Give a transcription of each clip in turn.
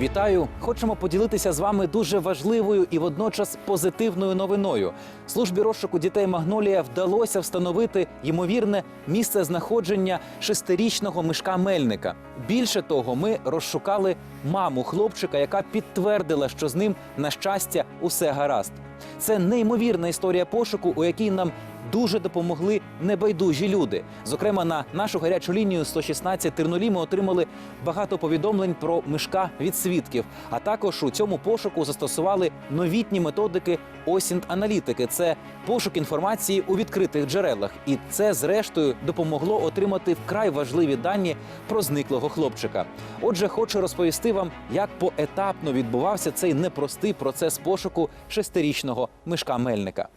Вітаю! Хочемо поділитися з вами дуже важливою і водночас позитивною новиною. Службі розшуку дітей Магнолія вдалося встановити ймовірне місце знаходження шестирічного мишка Мельника. Більше того, ми розшукали маму хлопчика, яка підтвердила, що з ним на щастя усе гаразд. Це неймовірна історія пошуку, у якій нам дуже допомогли небайдужі люди. Зокрема, на нашу гарячу лінію 116 Тернолі ми отримали багато повідомлень про мишка від свідків. А також у цьому пошуку застосували новітні методики осінт аналітики. Це пошук інформації у відкритих джерелах. І це, зрештою, допомогло отримати вкрай важливі дані про зниклого хлопчика. Отже, хочу розповісти вам, як поетапно відбувався цей непростий процес пошуку шестирічного мишка Мельника.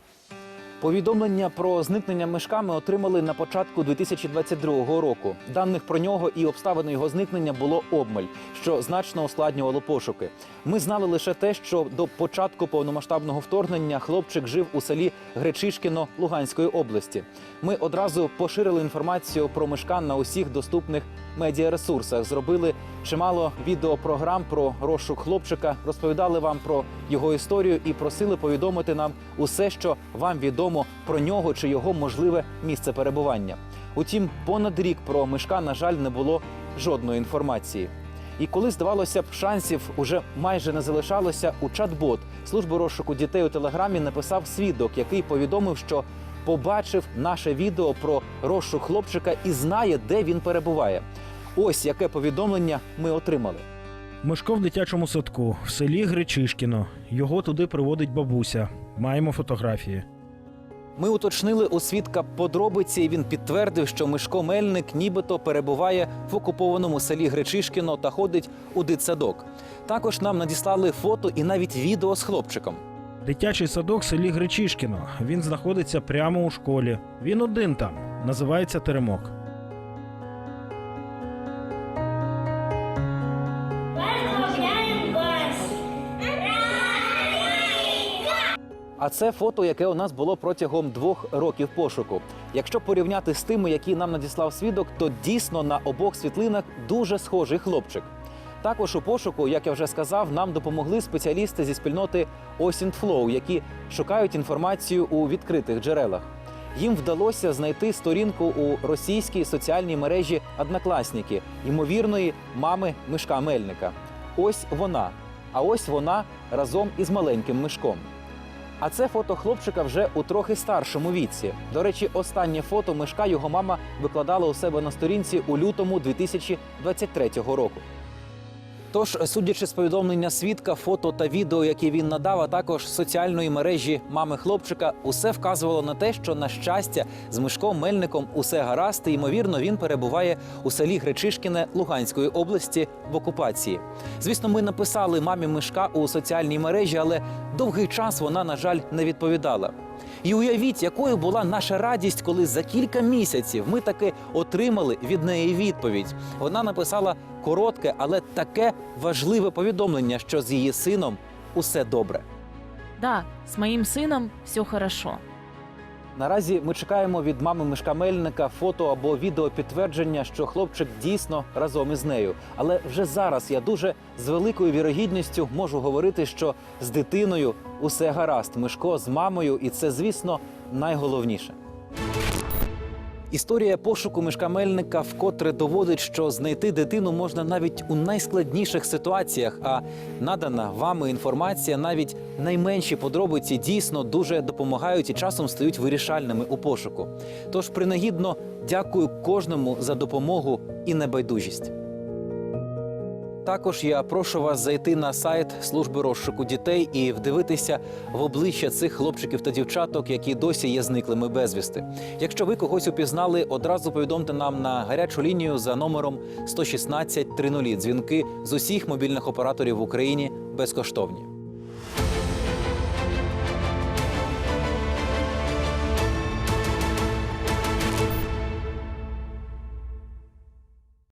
Повідомлення про зникнення мишками отримали на початку 2022 року. Даних про нього і обставини його зникнення було обмаль, що значно ускладнювало пошуки. Ми знали лише те, що до початку повномасштабного вторгнення хлопчик жив у селі Гречишкіно Луганської області. Ми одразу поширили інформацію про мишка на усіх доступних медіаресурсах. Зробили чимало відеопрограм про розшук хлопчика, розповідали вам про його історію і просили повідомити нам усе, що вам відомо про нього чи його можливе місце перебування. Утім, понад рік про мишка, на жаль, не було жодної інформації. І коли здавалося б, шансів уже майже не залишалося, у чат-бот служби розшуку дітей у телеграмі написав свідок, який повідомив, що побачив наше відео про розшук хлопчика і знає, де він перебуває. Ось яке повідомлення ми отримали. Мишко в дитячому садку в селі Гречишкіно. Його туди приводить бабуся. Маємо фотографії. Ми уточнили у свідка подробиці, і він підтвердив, що Мишко Мельник нібито перебуває в окупованому селі Гречишкіно та ходить у дитсадок. Також нам надіслали фото і навіть відео з хлопчиком. Дитячий садок в селі Гречишкіно. Він знаходиться прямо у школі. Він один там. Називається Теремок. А це фото, яке у нас було протягом двох років пошуку. Якщо порівняти з тими, які нам надіслав свідок, то дійсно на обох світлинах дуже схожий хлопчик. Також у пошуку, як я вже сказав, нам допомогли спеціалісти зі спільноти OSINTFLOW, які шукають інформацію у відкритих джерелах. Їм вдалося знайти сторінку у російській соціальній мережі Однокласники ймовірної мами Мишка Мельника. Ось вона. А ось вона разом із маленьким мишком. А це фото хлопчика вже у трохи старшому віці. До речі, останнє фото мишка його мама викладала у себе на сторінці у лютому 2023 року. Тож, судячи з повідомлення свідка, фото та відео, які він надав, а також соціальної мережі мами хлопчика, усе вказувало на те, що на щастя з Мишком Мельником усе гаразд, і ймовірно, він перебуває у селі Гречишкіне Луганської області в окупації. Звісно, ми написали мамі Мишка у соціальній мережі, але довгий час вона, на жаль, не відповідала. І уявіть, якою була наша радість, коли за кілька місяців ми таки отримали від неї відповідь. Вона написала коротке, але таке важливе повідомлення, що з її сином усе добре. Да, с моим сыном все хорошо. Наразі ми чекаємо від мами Мишка Мельника фото або відео підтвердження, що хлопчик дійсно разом із нею. Але вже зараз я дуже з великою вірогідністю можу говорити, що з дитиною усе гаразд. Мишко з мамою, і це, звісно, найголовніше. Історія пошуку Мишка Мельника вкотре доводить, що знайти дитину можна навіть у найскладніших ситуаціях. А надана вами інформація, навіть найменші подробиці дійсно дуже допомагають і часом стають вирішальними у пошуку. Тож принагідно дякую кожному за допомогу і небайдужість. Також я прошу вас зайти на сайт служби розшуку дітей і вдивитися в обличчя цих хлопчиків та дівчаток, які досі є зниклими безвісти. Якщо ви когось упізнали, одразу повідомте нам на гарячу лінію за номером 116 30. Дзвінки з усіх мобільних операторів в Україні безкоштовні.